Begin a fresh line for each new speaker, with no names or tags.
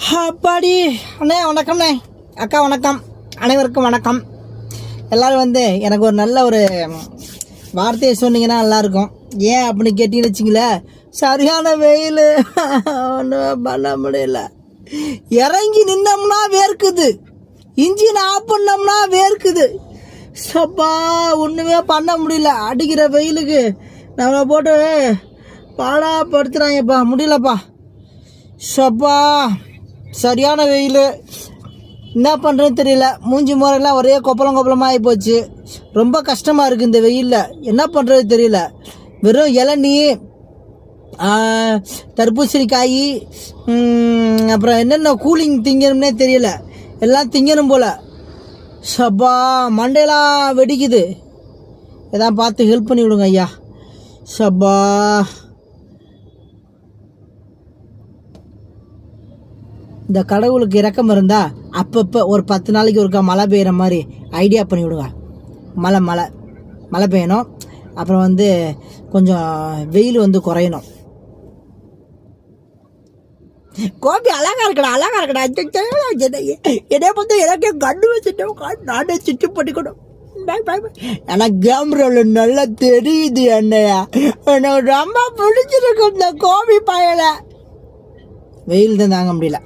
அப்பாடி அண்ணே வணக்கம்ண்ணே அக்கா வணக்கம். அனைவருக்கும் வணக்கம். எல்லோரும் வந்து எனக்கு ஒரு நல்ல ஒரு வார்த்தையை சொன்னீங்கன்னா நல்லாயிருக்கும். ஏன் அப்படின்னு கேட்டீங்கன்னு வச்சிங்களேன் சரியான வெயில். ஒன்றும் பண்ண முடியல. இறங்கி நின்னோம்னா வேர்க்குது. இன்ஜின் ஆஃப் பண்ணோம்னா வேர்க்குது. சப்பா ஒன்றுமே பண்ண முடியல. அடிக்கிற வெயிலுக்கு நம்மளை போட்டு பாடாப்படுத்துகிறாங்கப்பா முடியலப்பா. சப்பா. சரியான வெயில். என்ன பண்ணுறதுன்னு தெரியல. மூஞ்சி முறையெல்லாம் ஒரே கொப்பளம் கொப்பளமாக ஆகி போச்சு. ரொம்ப கஷ்டமாக இருக்குது இந்த வெயிலில். என்ன பண்ணுறது தெரியல. வெறும் இளநீ தர்பூசணிக்காய் அப்புறம் என்னென்ன கூலிங் திங்கணும்னே தெரியல. எல்லாம் திங்கணும் போல். சப்பா மண்டையெல்லாம் வெடிக்குது. எதாவது பார்த்து ஹெல்ப் பண்ணி விடுங்க ஐயா. சப்பா. இந்த கடவுளுக்கு இறக்கம் இருந்தால் அப்பப்போ ஒரு பத்து நாளைக்கு ஒருக்கா மழை பெய்கிற மாதிரி ஐடியா பண்ணி விடுங்க. மழை மழை. மழை பெய்யணும். அப்புறம் வந்து கொஞ்சம் வெயில் வந்து குறையணும். கோபி அழகா இருக்கடா அழகா இருக்கடா. என்னை- என்னைய எனக்கு கண்டு வச்சுட்டோம் நானே சுற்றி பண்ணிக்கணும். பாய், பாய், எனக்கு கேமரால நல்லா தெரியுது என்னையா. எனக்கு ரொம்ப பிடிச்சிருக்கு இந்த கோபி பயலை. வெயில் தான் தாங்க முடியல.